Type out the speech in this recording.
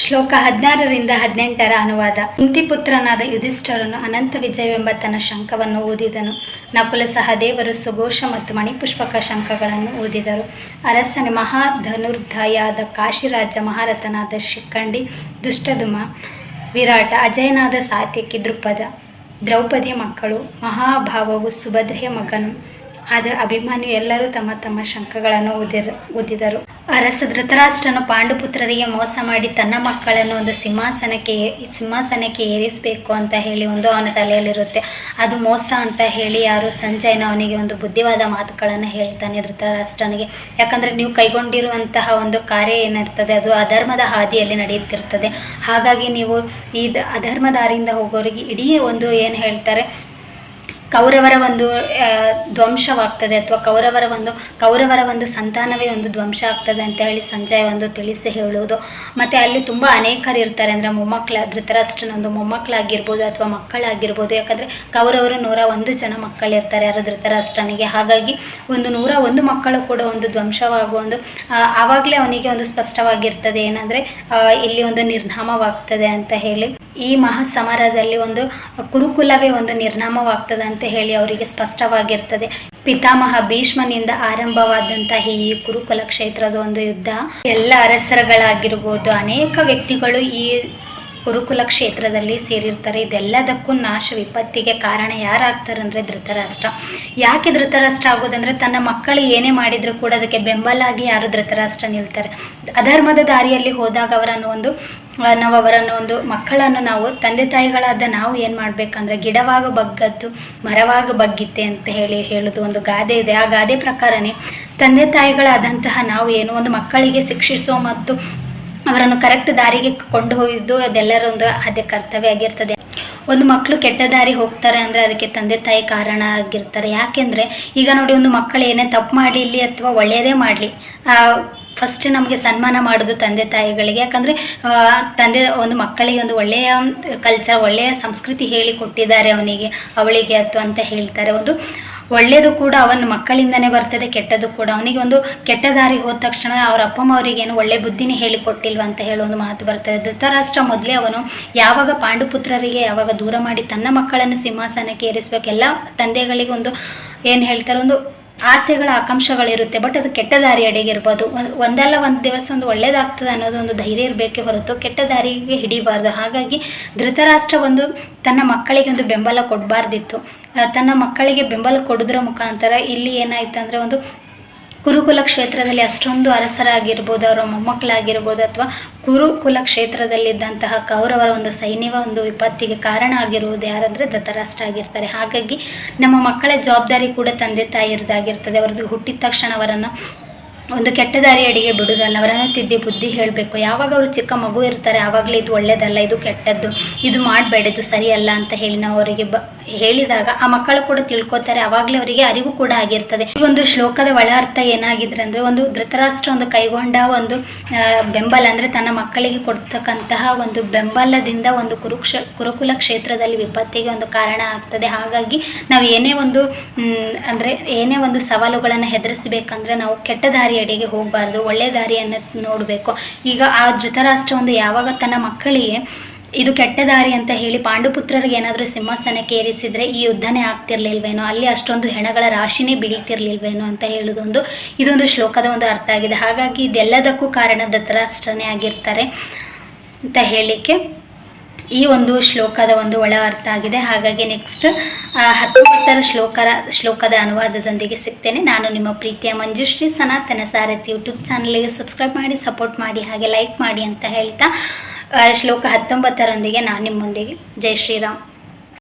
ಶ್ಲೋಕ ಹದಿನಾರರಿಂದ ಹದಿನೆಂಟರ ಅನುವಾದ. ಕುಂತಿಪುತ್ರನಾದ ಯುಧಿಷ್ಠರನು ಅನಂತ ವಿಜಯವೆಂಬ ತನ್ನ ಶಂಖವನ್ನು ಊದಿದನು. ನಕುಲ ಸಹದೇವರು ಸುಘೋಷ ಮತ್ತು ಮಣಿಪುಷ್ಪಕ ಶಂಖಗಳನ್ನು ಊದಿದರು. ಅರಸನ ಮಹಾಧನುರ್ಧಯಾದ ಕಾಶಿರಾಜ ಮಹಾರಥನಾದ ಶಿಖಂಡಿ ದುಷ್ಟದುಮ ವಿರಾಟ, ಅಜಯನಾದ ಸಾತ್ಯಕಿ, ದೃಪದ ದ್ರೌಪದಿ ಮಕ್ಕಳು, ಮಹಾಭಾವವು ಸುಭದ್ರೆಯ ಮಗನು. ಆದ ಅಭಿಮಾನಿಯು ಎಲ್ಲರೂ ತಮ್ಮ ತಮ್ಮ ಶಂಖಗಳನ್ನು ಊದಿರ, ಊದಿದರು. ಅರಸ ಧೃತರಾಷ್ಟ್ರನು ಪಾಂಡುಪುತ್ರರಿಗೆ ಮೋಸ ಮಾಡಿ ತನ್ನ ಮಕ್ಕಳನ್ನು ಒಂದು ಸಿಂಹಾಸನಕ್ಕೆ ಸಿಂಹಾಸನಕ್ಕೆ ಏರಿಸಬೇಕು ಅಂತ ಹೇಳಿ ಒಂದು ಅವನ ತಲೆಯಲ್ಲಿರುತ್ತೆ. ಅದು ಮೋಸ ಅಂತ ಹೇಳಿ ಯಾರು ಸಂಜಯನ ಅವನಿಗೆ ಒಂದು ಬುದ್ಧಿವಾದ ಮಾತುಗಳನ್ನು ಹೇಳ್ತಾನೆ ಧೃತರಾಷ್ಟ್ರನಿಗೆ. ಯಾಕಂದರೆ ನೀವು ಕೈಗೊಂಡಿರುವಂತಹ ಒಂದು ಕಾರ್ಯ ಏನಿರ್ತದೆ, ಅದು ಅಧರ್ಮದ ಹಾದಿಯಲ್ಲಿ ನಡೆಯುತ್ತಿರ್ತದೆ. ಹಾಗಾಗಿ ನೀವು ಈ ಅಧರ್ಮ ದಾರಿಯಿಂದ ಹೋಗೋರಿಗೆ ಇಡೀ ಒಂದು ಏನು ಹೇಳ್ತಾರೆ ಕೌರವರ ಒಂದು ಧ್ವಂಸವಾಗ್ತದೆ ಅಥವಾ ಕೌರವರ ಒಂದು ಕೌರವರ ಒಂದು ಸಂತಾನವೇ ಒಂದು ಧ್ವಂಸ ಆಗ್ತದೆ ಅಂತ ಹೇಳಿ ಸಂಜಯ್ ಒಂದು ತಿಳಿಸಿ ಹೇಳುವುದು. ಮತ್ತು ಅಲ್ಲಿ ತುಂಬ ಅನೇಕರು ಇರ್ತಾರೆ. ಅಂದರೆ ಮೊಮ್ಮಕ್ಕಳ ಧೃತರಾಷ್ಟ್ರನ ಒಂದು ಮೊಮ್ಮಕ್ಕಳಾಗಿರ್ಬೋದು ಅಥವಾ ಮಕ್ಕಳಾಗಿರ್ಬೋದು. ಯಾಕಂದರೆ ಕೌರವರು ನೂರ ಒಂದು ಜನ ಮಕ್ಕಳಿರ್ತಾರೆ ಯಾರು ಧೃತರಾಷ್ಟ್ರನಿಗೆ. ಹಾಗಾಗಿ ಒಂದು ನೂರ ಒಂದು ಮಕ್ಕಳು ಕೂಡ ಒಂದು ಧ್ವಂಸವಾಗುವ ಒಂದು ಆವಾಗಲೇ ಅವನಿಗೆ ಒಂದು ಸ್ಪಷ್ಟವಾಗಿರ್ತದೆ. ಏನಂದರೆ ಇಲ್ಲಿ ಒಂದು ನಿರ್ನಾಮವಾಗ್ತದೆ ಅಂತ ಹೇಳಿ. ಈ ಮಹಾಸಮರದಲ್ಲಿ ಒಂದು ಕುರುಕುಲವೇ ಒಂದು ನಿರ್ನಾಮವಾಗ್ತದೆ ಅಂತ ಹೇಳಿ ಅವರಿಗೆ ಸ್ಪಷ್ಟವಾಗಿರ್ತದೆ. ಪಿತಾಮಹ ಭೀಷ್ಮನಿಂದ ಆರಂಭವಾದಂತಹ ಈ ಕುರುಕುಲ ಕ್ಷೇತ್ರದ ಒಂದು ಯುದ್ಧ. ಎಲ್ಲ ಅರಸರುಗಳಾಗಿರ್ಬೋದು, ಅನೇಕ ವ್ಯಕ್ತಿಗಳು ಈ ಕುರುಕುಲ ಕ್ಷೇತ್ರದಲ್ಲಿ ಸೇರಿರ್ತಾರೆ. ಇದೆಲ್ಲದಕ್ಕೂ ನಾಶ, ವಿಪತ್ತಿಗೆ ಕಾರಣ ಯಾರಾಗ್ತಾರೆ ಅಂದರೆ ಧೃತರಾಷ್ಟ್ರ. ಯಾಕೆ ಧೃತರಾಷ್ಟ್ರ ಆಗೋದಂದ್ರೆ ತನ್ನ ಮಕ್ಕಳು ಏನೇ ಮಾಡಿದರೂ ಕೂಡ ಅದಕ್ಕೆ ಬೆಂಬಲಾಗಿ ಯಾರು ಧೃತರಾಷ್ಟ್ರ ನಿಲ್ತಾರೆ. ಅಧರ್ಮದ ದಾರಿಯಲ್ಲಿ ಹೋದಾಗ ಅವರನ್ನು ಒಂದು ನಾವು ಅವರನ್ನು ಒಂದು ಮಕ್ಕಳನ್ನು ನಾವು, ತಂದೆ ತಾಯಿಗಳಾದ ನಾವು ಏನು ಮಾಡಬೇಕಂದ್ರೆ ಗಿಡವಾಗ ಬಗ್ಗದ್ದು, ಮರವಾಗ ಬಗ್ಗಿತ್ತೆ ಅಂತ ಹೇಳಿ ಹೇಳೋದು ಒಂದು ಗಾದೆ ಇದೆ. ಆ ಗಾದೆ ಪ್ರಕಾರನೇ ತಂದೆ ತಾಯಿಗಳಾದಂತಹ ನಾವು ಏನು ಒಂದು ಮಕ್ಕಳಿಗೆ ಶಿಕ್ಷಿಸೋ ಮತ್ತು ಅವರನ್ನು ಕರೆಕ್ಟ್ ದಾರಿಗೆ ಕೊಂಡು ಹೋಗಿದ್ದು ಅದೆಲ್ಲರ ಒಂದು ಅದೇ ಕರ್ತವ್ಯ ಆಗಿರ್ತದೆ. ಒಂದು ಮಕ್ಕಳು ಕೆಟ್ಟ ದಾರಿ ಹೋಗ್ತಾರೆ ಅಂದರೆ ಅದಕ್ಕೆ ತಂದೆ ತಾಯಿ ಕಾರಣ ಆಗಿರ್ತಾರೆ. ಯಾಕೆಂದರೆ ಈಗ ನೋಡಿ ಒಂದು ಮಕ್ಕಳು ಏನೇ ತಪ್ಪು ಮಾಡಲಿ ಅಥವಾ ಒಳ್ಳೆಯದೇ ಮಾಡಲಿ ಫಸ್ಟ್ ನಮಗೆ ಸನ್ಮಾನ ಮಾಡೋದು ತಂದೆ ತಾಯಿಗಳಿಗೆ. ಯಾಕಂದರೆ ತಂದೆ ಒಂದು ಮಕ್ಕಳಿಗೆ ಒಂದು ಒಳ್ಳೆಯ ಕಲ್ಚರ್ ಒಳ್ಳೆಯ ಸಂಸ್ಕೃತಿ ಹೇಳಿ ಕೊಟ್ಟಿದ್ದಾರೆ ಅವನಿಗೆ, ಅವಳಿಗೆ ಅಥವಾ ಅಂತ ಹೇಳ್ತಾರೆ. ಒಂದು ಒಳ್ಳೆಯದು ಕೂಡ ಅವನ ಮಕ್ಕಳಿಂದನೇ ಬರ್ತದೆ, ಕೆಟ್ಟದ್ದು ಕೂಡ. ಅವನಿಗೆ ಒಂದು ಕೆಟ್ಟ ದಾರಿ ಹೋದ ತಕ್ಷಣ ಅವರ ಅಪ್ಪಮ್ಮ ಅವರಿಗೇನು ಒಳ್ಳೆ ಬುದ್ಧಿನೇ ಹೇಳಿಕೊಟ್ಟಿಲ್ವ ಅಂತ ಹೇಳೋ ಒಂದು ಮಾತು ಬರ್ತದೆ. ಧೃತರಾಷ್ಟ್ರ ಮೊದಲೇ ಅವನು ಯಾವಾಗ ಪಾಂಡುಪುತ್ರರಿಗೆ ಯಾವಾಗ ದೂರ ಮಾಡಿ ತನ್ನ ಮಕ್ಕಳನ್ನು ಸಿಂಹಾಸನಕ್ಕೆ ಏರಿಸಬೇಕೆಲ್ಲ ಎಲ್ಲ ತಂದೆಗಳಿಗೆ ಒಂದು ಏನು ಹೇಳ್ತಾರೆ, ಒಂದು ಆಸೆಗಳ ಆಕಾಂಕ್ಷೆಗಳಿರುತ್ತೆ ಬಟ್ ಅದು ಕೆಟ್ಟ ದಾರಿ ಅಡಿಗಿರ್ಬೋದು. ಒಂದು ಒಂದಲ್ಲ ಒಂದು ದಿವಸ ಒಂದು ಒಳ್ಳೇದಾಗ್ತದೆ ಅನ್ನೋದು ಒಂದು ಧೈರ್ಯ ಇರಬೇಕೇ ಹೊರತು ಕೆಟ್ಟ ದಾರಿಗೆ ಹಿಡಿಬಾರ್ದು. ಹಾಗಾಗಿ ಧೃತರಾಷ್ಟ್ರ ಒಂದು ತನ್ನ ಮಕ್ಕಳಿಗೆ ಒಂದು ಬೆಂಬಲ ಕೊಡಬಾರ್ದಿತ್ತು. ತನ್ನ ಮಕ್ಕಳಿಗೆ ಬೆಂಬಲ ಕೊಡೋದ್ರ ಮುಖಾಂತರ ಇಲ್ಲಿ ಏನಾಯ್ತು ಅಂದರೆ ಒಂದು ಕುರುಕುಲ ಕ್ಷೇತ್ರದಲ್ಲಿ ಅಷ್ಟೊಂದು ಅರಸರಾಗಿರ್ಬೋದು, ಅವರ ಮೊಮ್ಮಕ್ಕಳಾಗಿರ್ಬೋದು, ಅಥವಾ ಕುರುಕುಲ ಕ್ಷೇತ್ರದಲ್ಲಿದ್ದಂತಹ ಕೌರವರ ಒಂದು ಸೈನ್ಯವ, ಒಂದು ವಿಪತ್ತಿಗೆ ಕಾರಣ ಆಗಿರುವುದು ಯಾರಂದರೆ ಧತರಾಷ್ಟ್ರ ಆಗಿರ್ತಾರೆ. ಹಾಗಾಗಿ ನಮ್ಮ ಮಕ್ಕಳ ಜವಾಬ್ದಾರಿ ಕೂಡ ತಂದೆ ತಾಯಿರದಾಗಿರ್ತದೆ ಅವ್ರದ್ದು ಹುಟ್ಟಿದ ತಕ್ಷಣ ಅವರನ್ನು ಒಂದು ಕೆಟ್ಟ ದಾರಿ ಅಡಿಗೆ ಬಿಡುವುದಲ್ಲ, ಅವರನ್ನು ತಿದ್ದಿ ಬುದ್ಧಿ ಹೇಳಬೇಕು. ಯಾವಾಗ ಅವರು ಚಿಕ್ಕ ಮಗು ಇರ್ತಾರೆ, ಆವಾಗಲೇ ಇದು ಒಳ್ಳೆಯದಲ್ಲ ಇದು ಕೆಟ್ಟದ್ದು, ಇದು ಮಾಡಬೇಡ ಇದು ಸರಿಯಲ್ಲ ಅಂತ ಹೇಳಿ ನಾವು ಅವರಿಗೆ ಬ ಹೇಳಿದಾಗ ಆ ಮಕ್ಕಳು ಕೂಡ ತಿಳ್ಕೊತಾರೆ. ಆವಾಗಲೇ ಅವರಿಗೆ ಅರಿವು ಕೂಡ ಆಗಿರ್ತದೆ. ಈ ಒಂದು ಶ್ಲೋಕದ ಒಳ ಅರ್ಥ ಏನಾಗಿದ್ರೆ ಅಂದ್ರೆ ಒಂದು ಧೃತರಾಷ್ಟ್ರ ಒಂದು ಕೈಗೊಂಡ ಒಂದು ಬೆಂಬಲ ಅಂದ್ರೆ ತನ್ನ ಮಕ್ಕಳಿಗೆ ಕೊಡ್ತಕ್ಕಂತಹ ಒಂದು ಬೆಂಬಲದಿಂದ ಒಂದು ಕುರುಕ್ಷ, ಕುರುಕುಲ ಕ್ಷೇತ್ರದಲ್ಲಿ ವಿಪತ್ತಿಗೆ ಒಂದು ಕಾರಣ ಆಗ್ತದೆ. ಹಾಗಾಗಿ ನಾವು ಏನೇ ಒಂದು ಅಂದ್ರೆ ಏನೇ ಒಂದು ಸವಾಲುಗಳನ್ನು ಹೆದರಿಸಬೇಕಂದ್ರೆ ನಾವು ಕೆಟ್ಟ ದಾರಿ ಅಡಿಗೆ ಹೋಗಬಾರ್ದು, ಒಳ್ಳೆ ದಾರಿಯನ್ನು ನೋಡಬೇಕು. ಈಗ ಆ ಧೃತರಾಷ್ಟ್ರ ಒಂದು ಯಾವಾಗ ತನ್ನ ಮಕ್ಕಳಿಗೆ ಇದು ಕೆಟ್ಟ ದಾರಿ ಅಂತ ಹೇಳಿ ಪಾಂಡುಪುತ್ರರಿಗೆ ಏನಾದರೂ ಸಿಂಹಾಸನಕ್ಕೆ ಏರಿಸಿದ್ರೆ ಈ ಯುದ್ಧನೇ ಆಗ್ತಿರ್ಲಿಲ್ವೇನೋ? ಅಲ್ಲಿ ಅಷ್ಟೊಂದು ಹೆಣಗಳ ರಾಶಿನೇ ಬೀಳ್ತಿರ್ಲಿಲ್ವೇನೋ ಅಂತ ಹೇಳೋದೊಂದು, ಇದೊಂದು ಶ್ಲೋಕದ ಒಂದು ಅರ್ಥ ಆಗಿದೆ. ಹಾಗಾಗಿ ಇದೆಲ್ಲದಕ್ಕೂ ಕಾರಣ ದತ್ತರಾಷ್ಟ್ರನೇ ಆಗಿರ್ತಾರೆ ಅಂತ ಹೇಳಲಿಕ್ಕೆ ಈ ಒಂದು ಶ್ಲೋಕದ ಒಂದು ಒಳ ಅರ್ಥ ಆಗಿದೆ. ಹಾಗಾಗಿ ನೆಕ್ಸ್ಟ್ ಹತ್ತೊಂಬತ್ತರ ಶ್ಲೋಕರ, ಶ್ಲೋಕದ ಅನುವಾದದೊಂದಿಗೆ ಸಿಗ್ತೇನೆ. ನಾನು ನಿಮ್ಮ ಪ್ರೀತಿಯ ಮಂಜುಶ್ರೀ ಸನಾತನ ಸಾರಥಿ ಯೂಟ್ಯೂಬ್ ಚಾನಲ್ಗೆ ಸಬ್ಸ್ಕ್ರೈಬ್ ಮಾಡಿ, ಸಪೋರ್ಟ್ ಮಾಡಿ, ಹಾಗೆ ಲೈಕ್ ಮಾಡಿ ಅಂತ ಹೇಳ್ತಾ ಶ್ಲೋಕ ಹತ್ತೊಂಬತ್ತರೊಂದಿಗೆ ನಾನು ನಿಮ್ಮೊಂದಿಗೆ ಜೈ ಶ್ರೀರಾಮ್